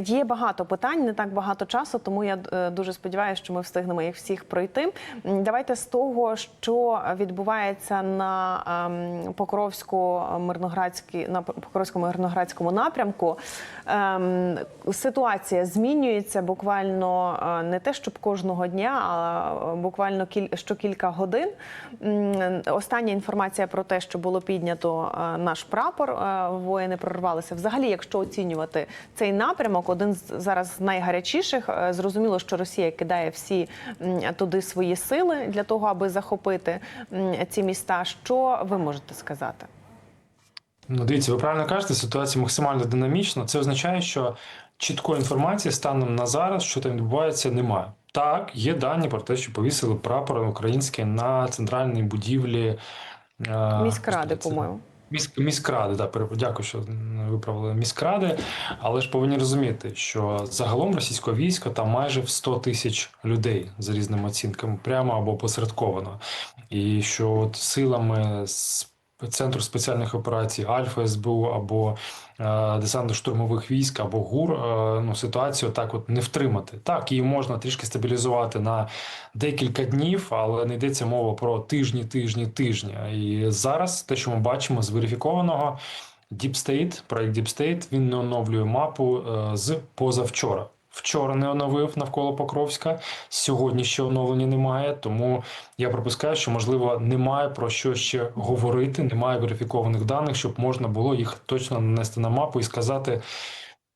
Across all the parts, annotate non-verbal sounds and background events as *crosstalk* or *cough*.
Є багато питань, не так багато часу, тому я е, дуже сподіваюся, що ми встигнемо їх всіх пройти. Давайте з того, що відбувається на ем, Покровсько-Мирноградській на Покровському мирноградському напрямку. Ем, Ситуація змінюється буквально е, не те, щоб кожного дня, а е, буквально кіль- щокілька годин. Остання інформація про те, що було піднято е, наш прапор, е, воїни прорвалися. Взагалі, якщо оцінювати цей напрямок, один з зараз найгарячіших. Е, Зрозуміло, що Росія кидає всі туди свої сили для того, аби захопити ці міста. Що ви можете сказати? Ну, дивіться, ви правильно кажете, ситуація максимально динамічна. Це означає, що чіткої інформації станом на зараз, що там відбувається, немає. Так, є дані про те, що повісили прапор український на центральній будівлі е, Міськради, по-моєму. Міськ, міськради, да, дякую, що виправили міськради. Але ж повинні розуміти, що загалом російське військо там майже в 100 тисяч людей за різними оцінками, прямо або посередковано. І що от силами з Центру спеціальних операцій Альфа СБУ або е, десантно-штурмових військ або ГУР е, ну, ситуацію так от не втримати. Так, її можна трішки стабілізувати на декілька днів, але не йдеться мова про тижні, тижні, тижні. І зараз те, що ми бачимо з верифікованого Deep State, проект Deep State, він не оновлює мапу е, з позавчора. Вчора не оновив навколо Покровська. Сьогодні ще оновлення немає. Тому я припускаю, що можливо немає про що ще говорити, немає верифікованих даних, щоб можна було їх точно нанести на мапу і сказати.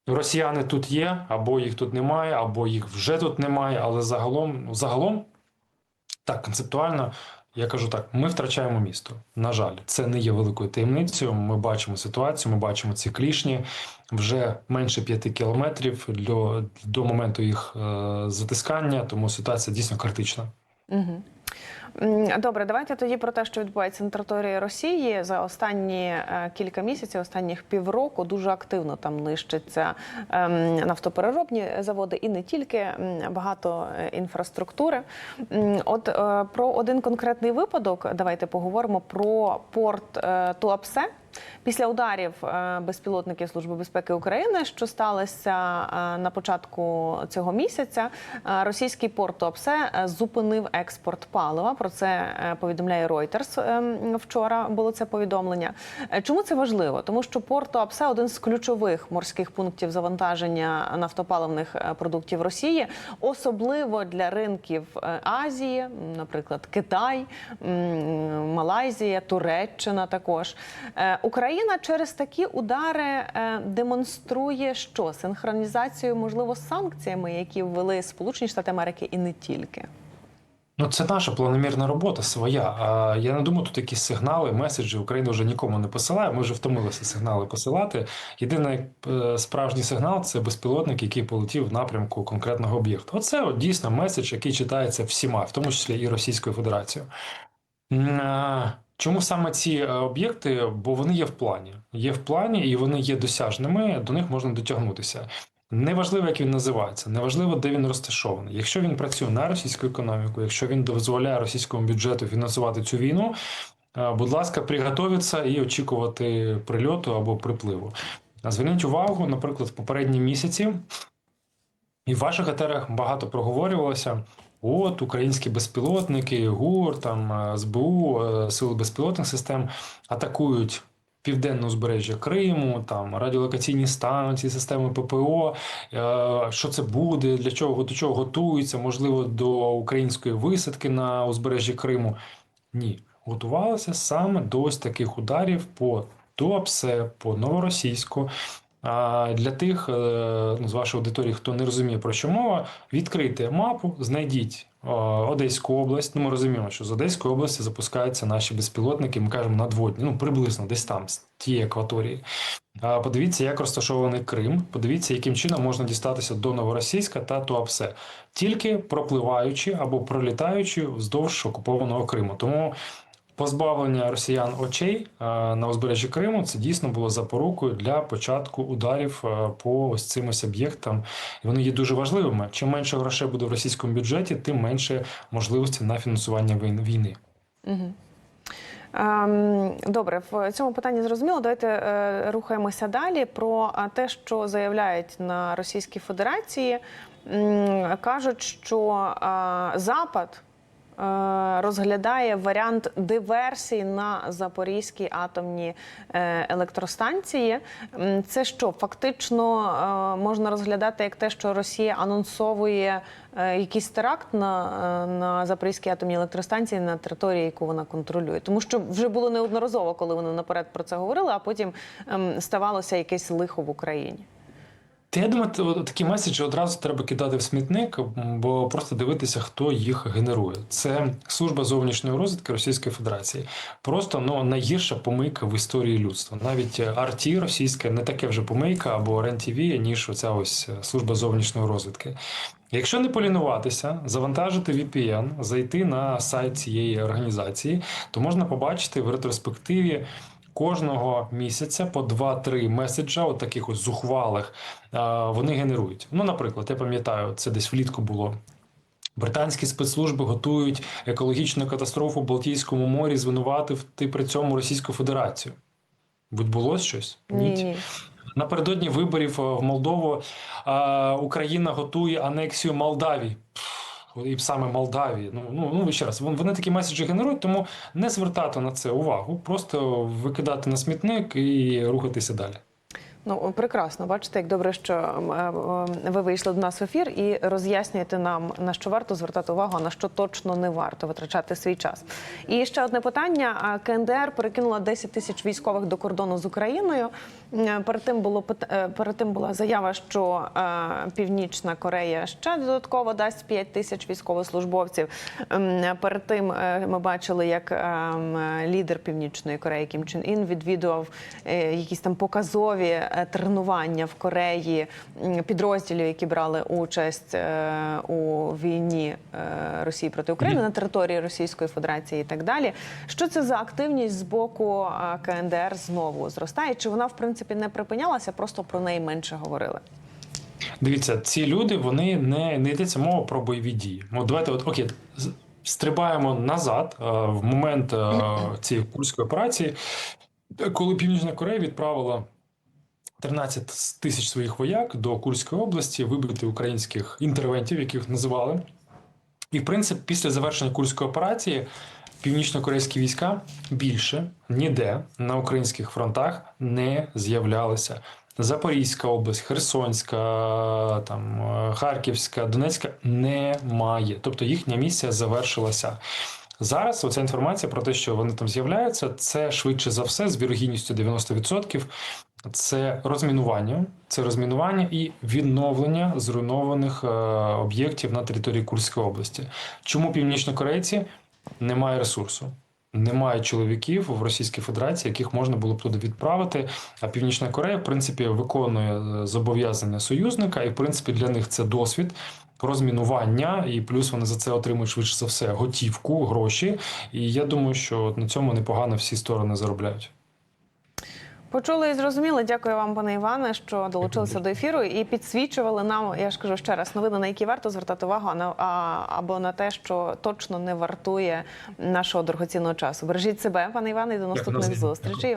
Росіяни тут є, або їх тут немає, або їх вже тут немає. Але загалом, загалом, так концептуально, я кажу так: ми втрачаємо місто. На жаль, це не є великою таємницею. Ми бачимо ситуацію, ми бачимо ці клішні вже менше п'яти кілометрів до, до моменту їх е, затискання, тому ситуація дійсно критична. Угу. Добре, давайте тоді про те, що відбувається на території Росії за останні е, кілька місяців, останніх півроку, дуже активно там нищаться ем, нафтопереробні заводи і не тільки багато е, інфраструктури. От е, про один конкретний випадок давайте поговоримо про порт Туапсе. Після ударів е, безпілотників Служби безпеки України, що сталося е, на початку цього місяця, е, російський порт Туапсе зупинив експорт палива. Про це повідомляє Reuters. Вчора було це повідомлення. Чому це важливо? Тому що порт Туапсе – один з ключових морських пунктів завантаження нафтопаливних продуктів Росії, особливо для ринків Азії, наприклад, Китай, Малайзія, Туреччина також. Україна через такі удари е, демонструє що синхронізацію, можливо, з санкціями, які ввели Сполучені Штати Америки, і не тільки. Ну, це наша планомірна робота своя. Я не думаю, тут якісь сигнали, меседжі Україна вже нікому не посилає. Ми вже втомилися сигнали посилати. Єдиний е, справжній сигнал це безпілотник, який полетів в напрямку конкретного об'єкту. Оце от дійсно меседж, який читається всіма, в тому числі і Російською Федерацією. Чому саме ці е, об'єкти? Бо вони є в плані. Є в плані і вони є досяжними, до них можна дотягнутися. Неважливо, як він називається, неважливо, де він розташований. Якщо він працює на російську економіку, якщо він дозволяє російському бюджету фінансувати цю війну, е, будь ласка, приготовитися і очікувати прильоту або припливу. Зверніть увагу, наприклад, в попередні місяці, і в ваших етерах багато проговорювалося. От українські безпілотники, ГУР, там е, СБУ, е, сили безпілотних систем атакують південне узбережжя Криму, там радіолокаційні станції, системи ППО. Е, Що це буде, для чого до чого готуються, можливо, до української висадки на узбережжі Криму. Ні, готувалися саме до ось таких ударів по Туапсе, по Новоросійську. А для тих е, ну, з вашої аудиторії, хто не розуміє про що мова, відкрийте мапу, знайдіть Одеську область. Ну, ми розуміємо, що з Одеської області запускаються наші безпілотники, ми кажемо надводні, ну приблизно десь там, з тієї акваторії. А Подивіться, як розташований Крим. Подивіться, яким чином можна дістатися до Новоросійська та Туапсе, тільки пропливаючи або пролітаючи вздовж окупованого Криму. Тому позбавлення росіян очей е, на узбережжі Криму це дійсно було запорукою для початку ударів е, по ось цим ось об'єктам. І вони є дуже важливими. Чим менше грошей буде в російському бюджеті, тим менше можливості на фінансування війни. Ем, Добре, в цьому питанні зрозуміло. Давайте е, рухаємося далі про те, що заявляють на Російській Федерації. Кажуть, що Запад розглядає варіант диверсії на Запорізькій атомній е, електростанції. Це що фактично е, можна розглядати як те, що Росія анонсовує е, якийсь теракт на, е, на Запорізькій атомній електростанції на території, яку вона контролює, тому що вже було неодноразово, коли вони наперед про це говорили, а потім ем, ставалося якесь лихо в Україні. Та я думаю, такі меседжі одразу треба кидати в смітник, бо просто дивитися, хто їх генерує. Це служба зовнішньої розвідки Російської Федерації. Просто ну найгірша помийка в історії людства. Навіть RT російська не таке вже помийка або РЕН-ТВ, ніж оця ось служба зовнішньої розвідки. Якщо не полінуватися, завантажити VPN, зайти на сайт цієї організації, то можна побачити в ретроспективі кожного місяця по 2-3 меседжа, от таких ось зухвалих, вони генерують. Ну, наприклад, я пам'ятаю, це десь влітку було. Британські спецслужби готують екологічну катастрофу в Балтійському морі, звинуватити при цьому Російську Федерацію. Відбулось щось? Ні, ні. Напередодні виборів е, в Молдову е, Україна готує анексію Молдавії. І саме Молдавії. Ну, ну, ну ще раз, вон- вони такі меседжі генерують, тому не звертати на це увагу, просто викидати на смітник і рухатися далі. Ну прекрасно, бачите, як добре, що ем, е, е, ви вийшли до нас в ефір і роз'яснюєте нам на що варто звертати увагу, а на що точно не варто витрачати свій час. І ще одне питання: КНДР перекинула 10 тисяч військових до кордону з Україною. Перед тим було е, перед тим була заява, що е, Північна Корея ще додатково дасть 5 тисяч військовослужбовців. Ем, Перед тим е, ми бачили, як ем, лідер Північної Кореї Кім Чен Ін відвідував якісь там показові тренування в Кореї підрозділів, які брали участь е, у війні е, Росії проти України на території Російської Федерації і так далі. Що це за активність з боку е, КНДР знову зростає? Чи вона в принципі не припинялася, просто про неї менше говорили? Дивіться, ці люди вони не, не йдеться мова про бойові дії. От давайте, от окей, стрибаємо назад е, в момент е, *clears throat* цієї курської операції, коли Північна Корея відправила 13 тисяч своїх вояк до Курської області вибити українських інтервентів, яких називали. І, в принципі, після завершення Курської операції північно-корейські війська більше ніде на українських фронтах не з'являлися. Запорізька область, Херсонська, там, Харківська, Донецька немає. Тобто їхня місія завершилася. Зараз оця інформація про те, що вони там з'являються, це швидше за все з вірогідністю 90%. Це розмінування, це розмінування і відновлення зруйнованих е, об'єктів на території Курської області. Чому північнокорейці немає ресурсу? Немає чоловіків в Російській Федерації, яких можна було б туди відправити. А Північна Корея, в принципі, виконує е, зобов'язання союзника, і в принципі для них це досвід розмінування, і плюс вони за це отримують швидше за все готівку, гроші. І я думаю, що на цьому непогано всі сторони заробляють. Почули і зрозуміли. Дякую вам, пане Іване, що долучилися до ефіру і підсвічували нам. Я ж кажу ще раз, новини, на які варто звертати увагу, а на а, або на те, що точно не вартує нашого дорогоцінного часу. Бережіть себе, пане Іване, і до наступних зустрічей.